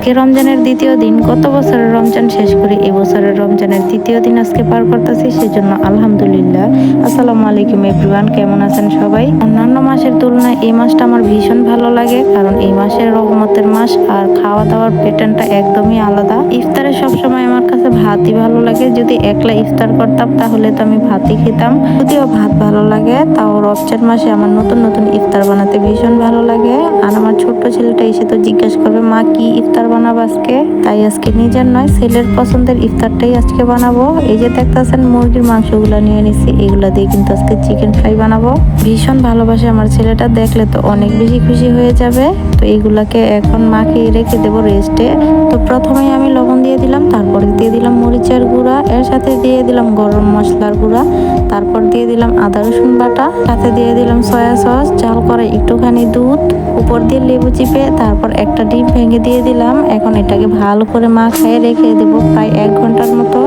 আজকে রমজানের দ্বিতীয় দিন। গত বছরের রমজান শেষ করে? এবছরের বছরের রমজানের তৃতীয় দিন আজকে পার করতেছি, সেজন্য আলহামদুলিল্লাহ। আসসালামু আলাইকুম এভরিওয়ান, কেমন আছেন সবাই? অন্যান্য মাসের তুলনায় এই মাসটা আমার ভীষণ ভালো লাগে, কারণ এই মাসের রহমতের মাস আর খাওয়া দাওয়ার প্যাটার্নটা একদমই আলাদা। ইফতারে সবসময় আমার কাছে ভাতই ভালো লাগে। যদি একলা ইফতার করতাম, তাহলে তো আমি ভাতই খেতাম। যদিও ভাত ভালো লাগে, তাও রমজান মাসে আমার নতুন নতুন ইফতার বানাতে ভীষণ ভালো লাগে। আর আমার ছোট্ট ছেলেটা এসে তো জিজ্ঞেস করবে, মা, কি ইফতার বানাবো আজকে? তাই আজকে নিজের নয়, ছেলের পছন্দের ইফতারটাই আজকে বানাবো। এই যে দেখতেছেন, মুরগির মাংসগুলো নিয়ে নিছি, এগুলো দিয়ে কিন্তু আজকে চিকেন ফ্রাই বানাবো। ভীষণ ভালোবাসে আমার ছেলেটা, দেখলে তো অনেক বেশি খুশি হয়ে যাবে। তো এইগুলাকে এখন মাখিয়ে রেখে দেবো রেস্টে তো প্রথমেই আমি লবণ দিয়ে দিলাম, তারপরে দিয়ে দিলাম মরিচের গুঁড়া, এর সাথে দিয়ে দিলাম গরম মশলার গুঁড়া, তারপর দিয়ে দিলাম আদা রসুন বাটা, সাথে দিয়ে দিলাম সয়া সস চাল করে একটুখানি দুধ, উপর দিয়ে লেবু চিপে, তারপর একটা ডিম ভেঙে দিয়ে দিলাম, এখন এটাকে ভালো করে মাখায় রেখে দেবো প্রায় এক ঘণ্টার মতো।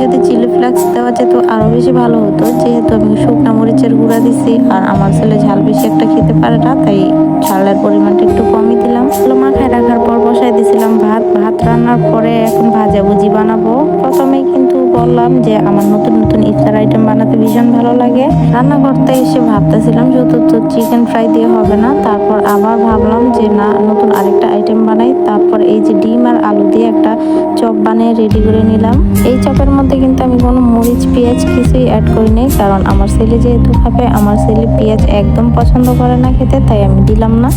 যদি চিলি ফ্লেক্স দেওয়া যেত আরও বেশি ভালো হতো, যেহেতু আমি শুকনা মরিচের গুঁড়া দিছি, আর আমার ছেলে ঝাল বেশি একটা খেতে পারে না, তাই ঝালের পরিমাণটা একটু কমই মাখায় রাখার পর বসাই দিছিলাম ভাত। ভাত রান্নার পরে এখন ভাজাভুজি বানাবো। প্রথমেই কিন্তু বললাম যে আমার নতুন নতুন ইফতার আইটেম বানাতে ভীষণ ভালো লাগে। রান্না করতে এসে ভাবতেছিলাম যেহেতু তো চিকেন ফ্রাই দিয়ে হবে না। তারপর আবার ভাবলাম যে না, নতুন আরেকটা আইটেম বানাই। তারপর এই যে ডিম আর আলু দিয়ে একটা চপ বানিয়ে রেডি করে নিলাম। এই চপের মধ্যে কিন্তু আমি কোনো মরিচ, পেঁয়াজ কিছুই অ্যাড করি করিনি কারণ আমার ছেলে যেহেতু খাবে, আমার ছেলে পেঁয়াজ একদম পছন্দ করে না খেতে, তাই আমি দিলাম না।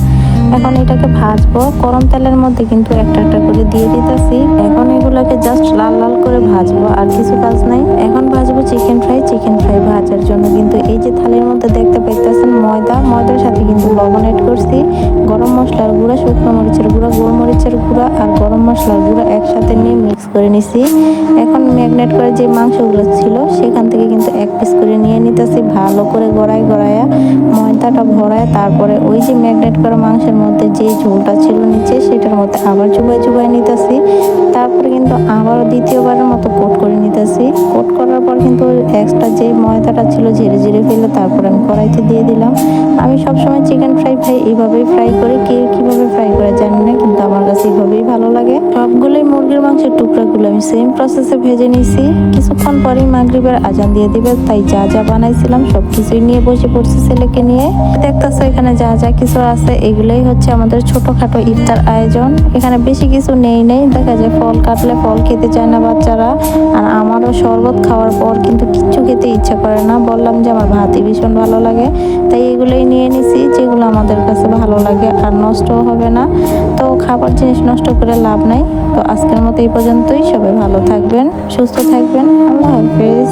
এখন এটাকে ভাজবো। গরম তেলের মধ্যে কিন্তু একটা একটা করে দিয়ে দিতেছি। এখন এগুলাকে জাস্ট লাল লাল করে ভাজবো, আর কিছু কাজ নাই। এখন ভাজবো চিকেন গরম মশলার গুঁড়া, শুকনো মরিচের গুঁড়া গোলমরিচের গুঁড়া আর গরম মশলার গুঁড়া একসাথে নিয়ে মিক্স করে নিছি। এখন ম্যাগনেট করে যে মাংসগুলো ছিল, সেখান থেকে কিন্তু এক পিস করে নিয়ে নিতেছি ভালো করে গড়ায় গড়ায়া, ময়দাটা ভরায়, তারপরে ওই যে ম্যাগনেট করা মাংসের মধ্যে যে ঝোলটা ছিল নিচে, সেটার মধ্যে আবার চুবাই চুবাই নিতেছি। তারপরে কিন্তু আবারও দ্বিতীয়বারের মতো কোট করে নিতেছি। কোট করার পর কিন্তু এক্সট্রা যে ময়দাটা ছিল, ঝেড়ে ঝেড়ে ফেলে তারপর আমি কড়াইতে দিয়ে দিলাম। আমি সবসময় চিকেন ফ্রাই ফ্রাই এইভাবেই ফ্রাই করে, কে কীভাবে ফ্রাই করে জানি না, কিন্তু আমার কাছে এইভাবেই ভালো লাগে। সবগুলোই মুরগির মাংসের টুকরাগুলো আমি সেম প্রসেসে ভেজে নিয়েছি। কিছুক্ষণ পরেই মাগরিবের আজান দিয়ে দিবে, তাই যা যা বানাইছিলাম সব কিছুই নিয়ে বসে পড়ছি ছেলেকে নিয়ে। দেখতেছো এখানে যা যা কিছু আছে, এগুলোই হচ্ছে আমাদের ছোটখাটো ইফতার আয়োজন। এখানে বেশি কিছু নেই নেই, দেখা যায় ফল কাটলে ফল খেতে চায় না বাচ্চারা। আর আমারও শরবত খাওয়ার পর কিন্তু কিচ্ছু খেতে ইচ্ছা করে না, বললাম যে আমার ভাতই ভীষণ ভালো লাগে। তাই এগুলোই নিয়ে আমাদের কাছে ভালো লাগে আর নষ্টও হবে না। তো খাবার জিনিস নষ্ট করে লাভ নাই। তো আজকের মতো এই পর্যন্তই। সবাই ভালো থাকবেন, সুস্থ থাকবেন। আল্লাহ হাফেজ।